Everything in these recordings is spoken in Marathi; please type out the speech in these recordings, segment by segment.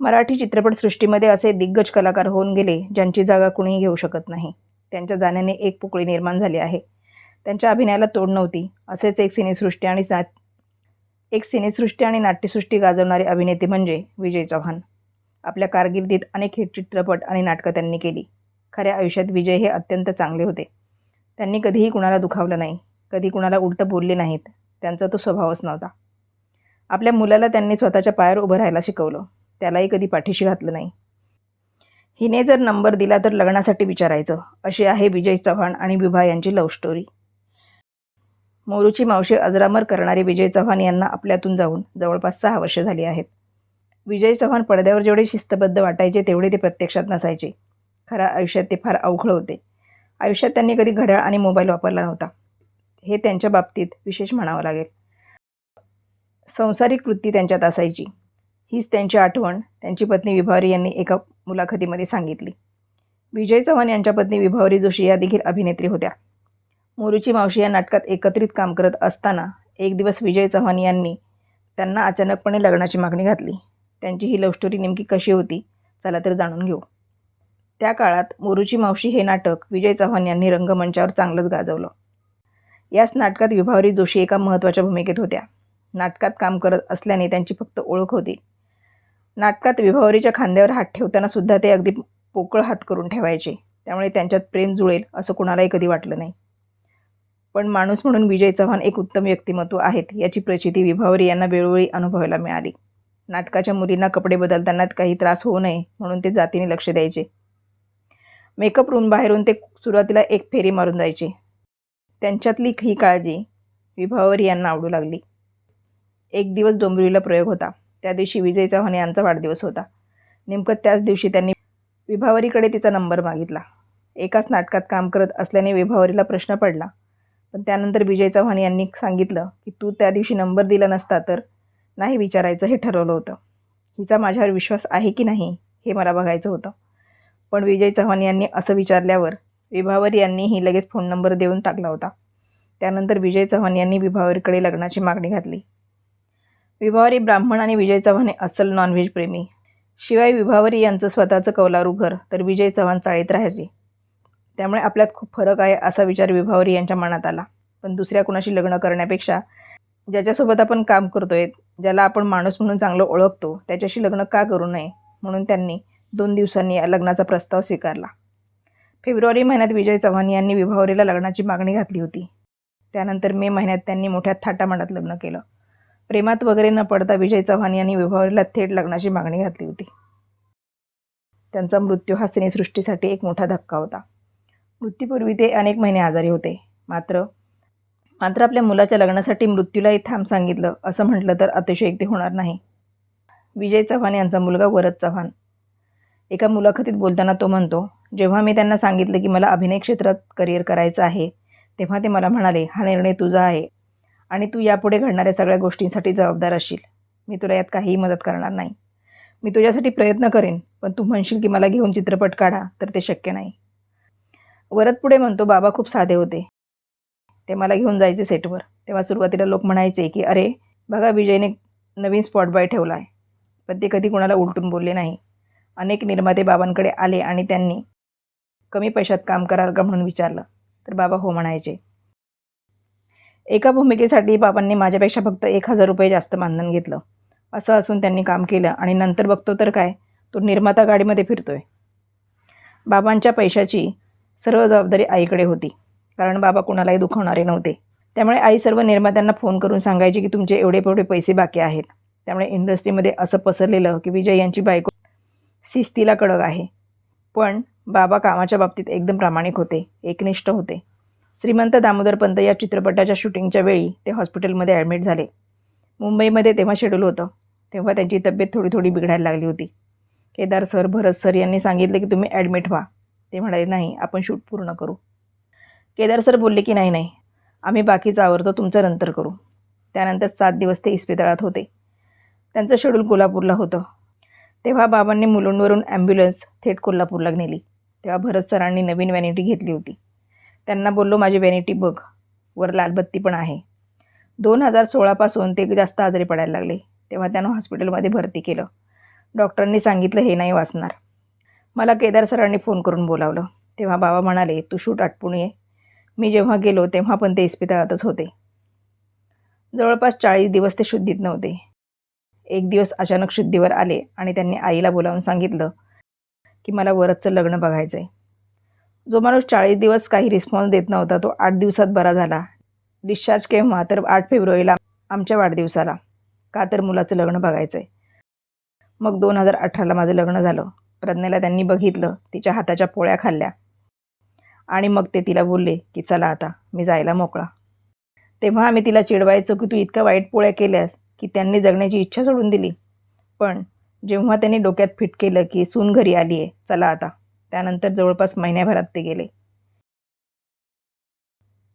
मराठी चित्रपटसृष्टीमध्ये असे दिग्गज कलाकार होऊन गेले ज्यांची जागा कुणीही घेऊ शकत नाही. त्यांच्या जाण्याने एक पोकळी निर्माण झाली आहे. त्यांच्या अभिनयाला तोड नव्हती. असेच एक सिनेसृष्टी आणि सा एक सिनेसृष्टी आणि नाट्यसृष्टी गाजवणारे अभिनेते म्हणजे विजय चव्हाण. आपल्या कारकिर्दीत अनेक हिट चित्रपट आणि नाटकं त्यांनी केली. खऱ्या आयुष्यात विजय हे अत्यंत चांगले होते. त्यांनी कधीही कुणाला दुखावलं नाही. कधी कुणाला उलटं बोलले नाहीत. त्यांचा तो स्वभावच नव्हता. आपल्या मुलाला त्यांनी स्वतःच्या पायावर उभं राहायला शिकवलं. त्यालाही कधी पाठीशी घातलं नाही. हिने जर नंबर दिला तर लग्नासाठी विचारायचं. अशी आहे विजय चव्हाण आणि विभा यांची लव्ह स्टोरी मोरूची मावशी अजरामर करणारे विजय चव्हाण यांना आपल्यातून जाऊन जवळपास सहा वर्ष झाली आहेत. विजय चव्हाण पडद्यावर जेवढे शिस्तबद्ध वाटायचे तेवढे ते प्रत्यक्षात नसायचे. खरा आयुष्यात ते फार अवघड होते. आयुष्यात त्यांनी कधी घड्याळ आणि मोबाईल वापरला नव्हता. हे त्यांच्या बाबतीत विशेष म्हणावं लागेल. संसारिक वृत्ती त्यांच्यात असायची. हीच त्यांची आठवण त्यांची पत्नी विभावरी यांनी एका मुलाखतीमध्ये सांगितली. विजय चव्हाण यांच्या पत्नी विभावरी जोशी या देखील अभिनेत्री होत्या. मोरूची मावशी या नाटकात एकत्रित काम करत असताना एक दिवस विजय चव्हाण यांनी त्यांना अचानकपणे लग्नाची मागणी घातली. त्यांची ही लव्ह स्टोरी नेमकी कशी होती चला तर जाणून घेऊ. त्या काळात मोरूची मावशी हे नाटक विजय चव्हाण यांनी रंगमंचावर चांगलंच गाजवलं. याच नाटकात विभावरी जोशी एका महत्त्वाच्या भूमिकेत होत्या. नाटकात काम करत असल्याने त्यांची फक्त ओळख होती. नाटकात विभावरीच्या खांद्यावर हात ठेवताना सुद्धा ते अगदी पोकळ हात करून ठेवायचे. त्यामुळे त्यांच्यात प्रेम जुळेल असं कुणालाही कधी वाटलं नाही. पण माणूस म्हणून विजय चव्हाण एक उत्तम व्यक्तिमत्व आहेत याची प्रचिती विभावरी यांना वेळोवेळी अनुभवायला मिळाली. नाटकाच्या मुलींना कपडे बदलताना काही त्रास होऊ नये म्हणून ते जातीने लक्ष द्यायचे. मेकअप रूम बाहेरून ते सुरुवातीला एक फेरी मारून जायचे. त्यांच्यातली ही काळजी विभावरी यांना आवडू लागली. एक दिवस डोंबिवलीला प्रयोग होता. त्या दिवशी विजय चव्हाण यांचा वाढदिवस होता. नेमकं त्याच दिवशी त्यांनी विभावरीकडे तिचा नंबर मागितला. एकाच नाटकात काम करत असल्याने विभावरीला प्रश्न पडला. पण त्यानंतर विजय चव्हाण यांनी सांगितलं की तू त्या दिवशी नंबर दिला नसता तर नाही विचारायचं हे ठरवलं होतं. हिचा माझ्यावर विश्वास आहे की नाही हे मला बघायचं होतं पण विजय चव्हाण यांनी असं विचारल्यावर विभावरी यांनीही लगेच फोन नंबर देऊन टाकला होता. त्यानंतर विजय चव्हाण यांनी विभावरीकडे लग्नाची मागणी घातली. विभावरी ब्राह्मण आणि विजय चव्हाण हे अस्सल नॉनव्हेज प्रेमी. शिवाय विभावरी यांचं स्वतःचं कौलारू घर तर विजय चव्हाण चाळीत राहिले. त्यामुळे आपल्यात खूप फरक आहे असा विचार विभावरी यांच्या मनात आला. पण दुसऱ्या कुणाशी लग्न करण्यापेक्षा ज्याच्यासोबत आपण काम करतोय ज्याला आपण माणूस म्हणून चांगलं ओळखतो त्याच्याशी लग्न का करू नये म्हणून त्यांनी दोन दिवसांनी या लग्नाचा प्रस्ताव स्वीकारला. फेब्रुवारी महिन्यात विजय चव्हाण यांनी विभावरीला लग्नाची मागणी घातली होती. त्यानंतर मे महिन्यात त्यांनी मोठ्या थाटामाटात लग्न केलं. प्रेमात वगैरे न पडता विजय चव्हाण यांनी विभावरीला थेट लग्नाची मागणी घातली होती. त्यांचा मृत्यू हा सिनेसृष्टीसाठी एक मोठा धक्का होता. मृत्यूपूर्वी ते अनेक महिने आजारी होते. मात्र मात्र आपल्या मुलाच्या लग्नासाठी मृत्यूलाही थांब सांगितलं असं म्हटलं तर अतिशयोक्ती होणार नाही. विजय चव्हाण यांचा मुलगा वरद चव्हाण. एका मुलाखतीत बोलताना तो म्हणतो जेव्हा मी त्यांना सांगितलं की मला अभिनय क्षेत्रात करिअर करायचं आहे तेव्हा ते मला म्हणाले हा निर्णय तुझा आहे आणि तू यापुढे घडणाऱ्या सगळ्या गोष्टींसाठी जबाबदार असशील. मी तुला यात काहीही मदत करणार नाही. मी तुझ्यासाठी प्रयत्न करेन पण तू म्हणशील की मला घेऊन चित्रपट काढा तर ते शक्य नाही. वरद पुढे म्हणतो बाबा खूप साधे होते. ते मला घेऊन जायचे सेटवर. तेव्हा सुरुवातीला लोक म्हणायचे की अरे बघा विजयने नवीन स्पॉट बॉय ठेवला आहे पण ते कधी कोणाला उलटून बोलले नाही. अनेक निर्माते बाबांकडे आले आणि त्यांनी कमी पैशात काम कराल का म्हणून विचारलं. तर बाबा हो म्हणायचे एका भूमिकेसाठी बाबांनी माझ्यापेक्षा फक्त एक हजार रुपये जास्त मानधन घेतलं. असं असून त्यांनी काम केलं आणि नंतर बघतो तर काय तो निर्माता गाडीमध्ये फिरतोय. बाबांच्या पैशाची सर्व जबाबदारी आईकडे होती. कारण बाबा कुणालाही दुखवणारे नव्हते. त्यामुळे आई सर्व निर्मात्यांना फोन करून सांगायची की तुमचे एवढे एवढे पैसे बाकी आहेत. त्यामुळे इंडस्ट्रीमध्ये असं पसरलेलं की विजय यांची बायको शिस्तीला कडक आहे. पण बाबा कामाच्या बाबतीत एकदम प्रामाणिक होते एकनिष्ठ होते. श्रीमंत दामोदर पंत या चित्रपटाच्या शूटिंगच्या वेळी ते हॉस्पिटलमध्ये ॲडमिट झाले. मुंबईमध्ये तेव्हा शेड्यूल होतं. तेव्हा त्यांची तब्येत थोडी थोडी बिघडायला लागली होती. केदार सर भरत सर यांनी सांगितलं की तुम्ही ॲडमिट व्हा. ते म्हणाले नाही आपण शूट पूर्ण करू. केदार सर बोलले की नाही नाही. आम्ही बाकीचा आवरतो तुमचं नंतर करू. त्यानंतर सात दिवस ते इस्पितळात होते. त्यांचं शेड्यूल कोल्हापूरला होतं. तेव्हा बाबांनी मुलुंडवरून ॲम्ब्युलन्स थेट कोल्हापूरला नेली. तेव्हा भरत सरांनी नवीन वॅनिटी घेतली होती. त्यांना बोललो माझी व्हॅनिटी बघ वर लालबत्ती पण आहे. दोन हजार सोळापासून ते जास्त आजारी पडायला लागले. तेव्हा त्यानं हॉस्पिटलमध्ये भरती केलं. डॉक्टरांनी सांगितलं हे नाही वाचणार. मला केदार सरांनी फोन करून बोलावलं. तेव्हा बाबा म्हणाले तू शूट आटपून ये. मी जेव्हा गेलो तेव्हा पण ते इस्पितळातच होते. जवळपास चाळीस दिवस ते शुद्धीत नव्हते. एक दिवस अचानक शुद्धीवर आले आणि त्यांनी आईला बोलावून सांगितलं की मला वरचं लग्न बघायचं आहे जो माणूस चाळीस दिवस काही रिस्पॉन्स देत नव्हता तो आठ दिवसात बरा झाला. डिस्चार्ज केव्हा? तर आठ फेब्रुवारीला आमच्या वाढदिवसाला. का तर मुलाचं लग्न बघायचं आहे मग दोन हजार अठराला माझं लग्न झालं. प्रज्ञेला त्यांनी बघितलं तिच्या हाताच्या पोळ्या खाल्ल्या. आणि मग ते तिला बोलले की चला आता मी जायला मोकळा. तेव्हा आम्ही तिला चिडवायचो की तू इतक्या वाईट पोळ्या केल्यास की त्यांनी जगण्याची इच्छा सोडून दिली. पण जेव्हा त्यांनी डोक्यात फिट केलं की सून घरी आली आहे चला आता. त्यानंतर जवळपास महिन्याभरात ते गेले.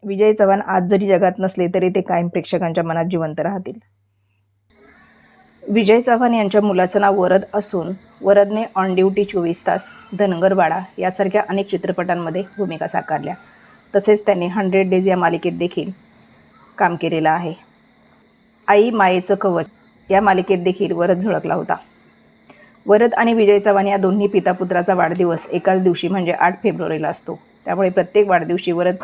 विजय चव्हाण आज जरी जगात नसले तरी ते कायम प्रेक्षकांच्या मनात जिवंत राहतील. विजय चव्हाण यांच्या मुलाचं नाव वरद असून वरदने ऑन ड्युटी चोवीस तास धनगरवाडा यासारख्या अनेक चित्रपटांमध्ये भूमिका साकारल्या. तसेच त्यांनी हंड्रेड डेज या मालिकेत देखील काम केलेलं आहे. आई मायेचं कवच या मालिकेत देखील वरद झळकला होता. वरद आणि विजय चव्हाण या दोन्ही पितापुत्राचा वाढदिवस एकाच दिवशी म्हणजे आठ फेब्रुवारीला असतो. त्यामुळे प्रत्येक वाढदिवशी वरद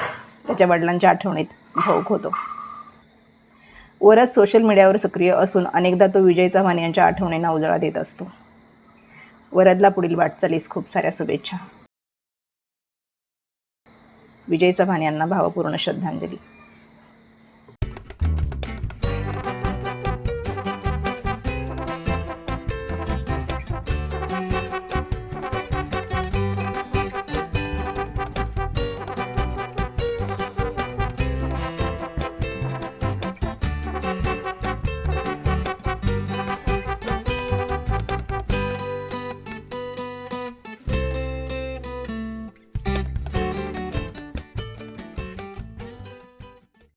त्याच्या वडिलांच्या आठवणीत भाऊक होतो. वरद सोशल मीडियावर सक्रिय असून अनेकदा तो विजय चव्हाण यांच्या आठवणींना उजाळा देत असतो. वरदला पुढील वाटचालीस खूप साऱ्या शुभेच्छा. विजय चव्हाण यांना भावपूर्ण श्रद्धांजली.